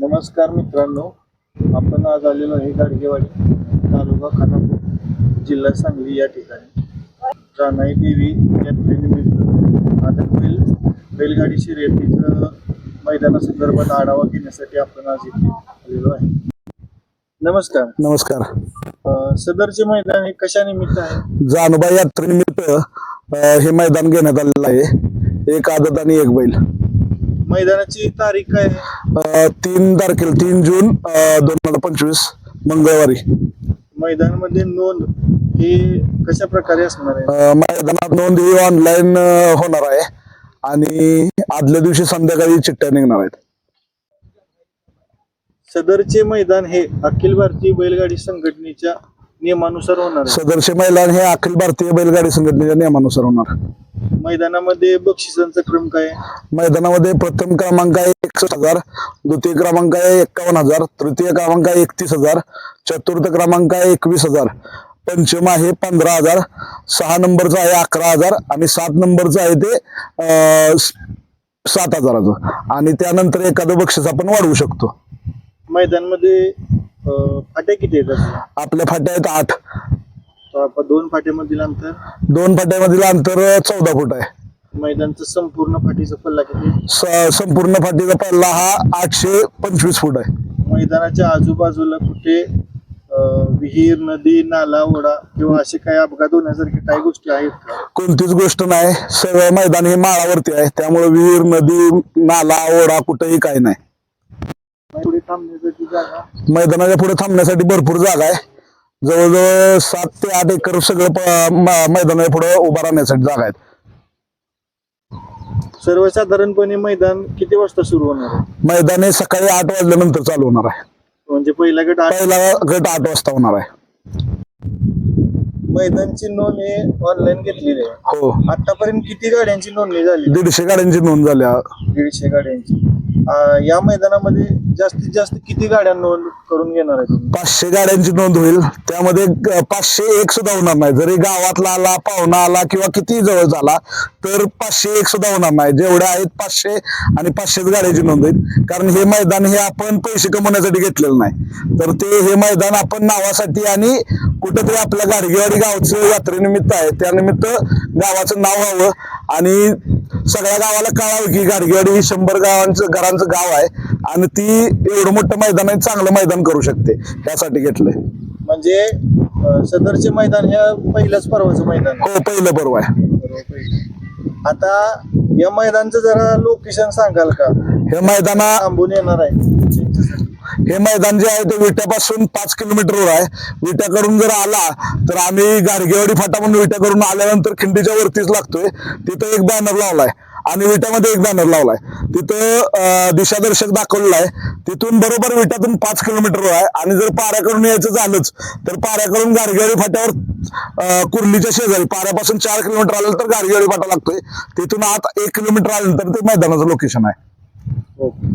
नमस्कार मित्रांनो आपण आज आलेलो आहे गाडगेवाडी तालुका खानापूर जिल्हा सांगली या ठिकाणी. रानाई देवी यात्रेनिमित्त आता बैल बैलगाडी शर्यतीचं मैदानासंदर्भात आढावा घेण्यासाठी आपण आज इथे आलेलो आहे. नमस्कार. नमस्कार. अं, सदरचे मैदान हे कशानिमित्त आहे? जानोबा यात्रेनिमित्त अ, हे मैदान घेण्यात आलेलं आहे. एक आदत आणि एक बैल. मैदानाची तारीख काय आहे? अ, तीन तारखेला तीन जून दोन हजार पंचवीस मंगळवारी. मैदानामध्ये नोंद ही कशा प्रकारे असणार आहे? अ, मैदानात नोंद ही ऑनलाईन होणार आहे. आणि आदल्या दिवशी संध्याकाळी चिठ्ठ्या निघणार आहेत. सदरचे मैदान हे अखिल भारतीय बैलगाडी संघटनेच्या नियमानुसार होणार आहे. सदरचे मैदान हे अखिल भारतीय बैलगाडी संघटनेच्या नियमानुसार होणार. मैदानामध्ये बक्षिसांचा क्रम काय? आहे? मैदानामध्ये प्रथम क्रमांक आहे एकसष्ट हजार द्वितीय क्रमांक आहे एक्कावन्न हजार तृतीय क्रमांक आहे एकतीस हजार चतुर्थ क्रमांक आहे एकवीस हजार. पंचम आहे पंधरा हजार सहा नंबरचा आहे अकरा हजार आणि सात नंबरचं आहे ते अं, स- सात हजाराचं. आणि त्यानंतर एखादं बक्षीस आपण वाढवू शकतो. मैदानामध्ये अं, फाट्या किती येतात आपल्या फाट्या आहेत आठ. आपण दोन फाट्यामधील अंतर दोन फाट्यामधील अंतर चौदा फूट आहे. मैदानचं संपूर्ण फाटीचा पल्ला किती? स- संपूर्ण फाटीचा पल्ला हा आठशे पंचवीस फूट आहे. मैदानाच्या आजूबाजूला कुठे अं, विहीर नदी नाला ओढा किंवा असे काही अपघात होण्यासारखे काही गोष्टी आहेत का? कोणतीच गोष्ट नाही. सगळं मैदान हे माळावरती आहे. त्यामुळे विहीर नदी नाला ओढा कुठेही काही नाही. पुढे थांबण्यासाठी जागा? मैदानाच्या पुढे थांबण्यासाठी भरपूर जागा आहे. जवळजवळ सात ते आठ एकर सगळं प- म- मैदानाच्या पुढे उभा राहण्यासाठी जागा आहेत. सर्वसाधारणपणे मैदान किती वाजता सुरू होणार आहे? मैदान हे सकाळी आठ वाजल्यानंतर चालू होणार आहे. म्हणजे पहिला गट आठ पहिला गट आठ वाजता होणार आहे. मैदानची नोंद हे ऑनलाईन घेतलेली आहे. हो. आतापर्यंत किती गाड्यांची नोंदणी झाली? दीडशे गाड्यांची नोंद झाली. दीडशे गाड्यांची. या मैदानामध्ये जास्तीत जास्त किती गाड्या नोंद करून घेणार आहे तुम्ही? पाचशे गाड्यांची नोंद होईल. त्यामध्ये ग- पाचशे एक सुद्धा होणार नाही. जरी गावातला आला पाहुणा आला किंवा किती जवळ झाला तर पाचशे एक सुद्धा होणार नाही. जेवढे आहेत पाचशे आणि पाचशेच गाड्याची नोंद होईल. कारण हे मैदान हे आपण पैसे कमवण्यासाठी घेतलेलं नाही. तर ते हे मैदान आपण नावासाठी आणि कुठेतरी आपल्या गाडगेवाडी गावचं यात्रेनिमित्त आहे. त्यानिमित्त गावाचं नाव व्हावं आणि सगळ्या गावाला कळावं की गाडगेवाडी ही शंभर गावांचं घरांचं गाव आहे. आणि ती एवढं मोठं मैदान आहे चांगलं मैदान करू शकते. यासाठी घेतलंय. म्हणजे अं, सदरचे मैदान हे पहिल्याच पर्वाचं मैदान आहे. हो पहिलं बरोबर आहे. आता या मैदानचं जरा लोकेशन सांगाल का? हे मैदाना थांबून येणार आहे. हे मैदान जे आहे ते विट्यापासून पाच किलोमीटरवर आहे. विट्याकडून जर आला तर आम्ही गाडगेवाडी फाटा म्हणून विट्याकडून आल्यानंतर खिंडीच्या वरतीच लागतोय. तिथं एक बॅनर लावलाय. आणि विट्यामध्ये एक बॅनर लावलाय. तिथं दिशादर्शक दाखवलेला आहे. तिथून बरोबर विट्यातून पाच किलोमीटरवर आहे. आणि जर पाऱ्याकडून यायचं झालंच तर पाऱ्याकडून गारगेवाडी फाट्यावर कुर्लीच्या शेजारी पाऱ्यापासून चार किलोमीटर आलं तर गारगेवाडी फाटा लागतोय. तिथून आत एक किलोमीटर आल्यानंतर ते मैदानाचं लोकेशन आहे. ओके.